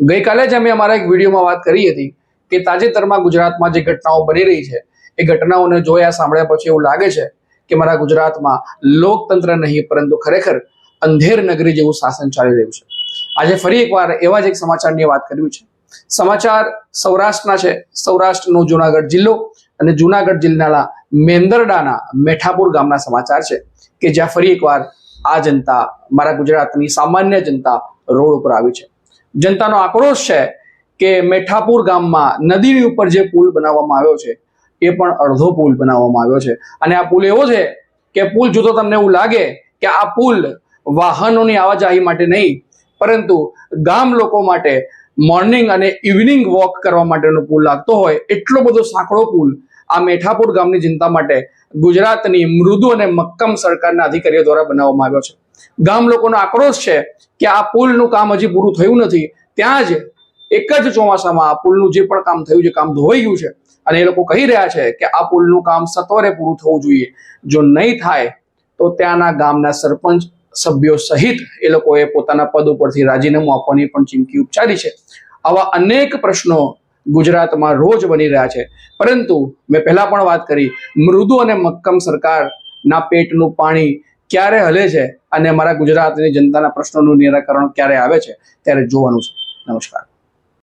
ગઈકાલે જ અમે અમારા એક વિડીયોમાં વાત કરી હતી કે તાજેતરમાં ગુજરાતમાં જે ઘટનાઓ બની રહી છે, એ ઘટનાઓને જોયા સાંભળ્યા પછી એવું લાગે છે કે મારા ગુજરાતમાં લોકતંત્ર નહીં, પરંતુ ખરેખર અંધેર નગરી જેવું શાસન ચાલી રહ્યું છે. આજે ફરી એકવાર એવા જ એક સમાચારની વાત કરવી છે. સમાચાર સૌરાષ્ટ્રના છે. સૌરાષ્ટ્રનો જુનાગઢ જિલ્લો અને જુનાગઢ જિલ્લાના મેંદરડાના મેઠાપુર ગામના સમાચાર છે કે જ્યાં ફરી એકવાર આ જનતા, મારા ગુજરાતની સામાન્ય જનતા રોડ ઉપર આવી છે. જનતાનો આક્રોશ છે કે મેઠાપુર ગામમાં નદીની ઉપર જે પુલ બનાવવામાં આવ્યો છે, એ પણ અડધો પુલ બનાવવામાં આવ્યો છે. અને આ પુલ એવો છે કે પુલ જોતો તમને એવું લાગે કે આ પુલ વાહનોની આવાજાહી માટે નહીં, પરંતુ ગામ લોકો માટે મોર્નિંગ અને ઇવનિંગ વોક કરવા માટેનો પુલ લાગતો હોય, એટલો બધો સાંકડો પુલ આ મેઠાપુર ગામની જનતા માટે ગુજરાતની મૃદુ અને મક્કમ સરકારના અધિકારીઓ દ્વારા બનાવવામાં આવ્યો છે. ગામ લોકોનો આક્રોશ છે કે આ પુલનું કામ હજી પૂરું થયું નથી. ત્યાં જ એક જ ચોમાસામાં આ પુલનું જે પણ કામ થયું છે, કામ ધોવાઈ ગયું છે, અને એ લોકો કહી રહ્યા છે કે આ પુલનું કામ સત્વરે પૂરું થવું જોઈએ. જો નહીં થાય, તો ત્યાંના ગામના સરપંચ, સભ્યો સહિત એ લોકોએ પોતાના પદ ઉપરથી રાજીનામું આપવાની પણ ચીમકી ઉચ્ચારી છે. આવા અનેક પ્રશ્નો ગુજરાતમાં રોજ બની રહ્યા છે. પરંતુ મેં પહેલા પણ વાત કરી, મૃદુ અને મક્કમ સરકારના પેટનું પાણી ક્યારે હલે છે અને અમારા ગુજરાતની જનતાના પ્રશ્નોનું નિરાકરણ ક્યારે આવે છે, ત્યારે જોવાનું છે. નમસ્કાર.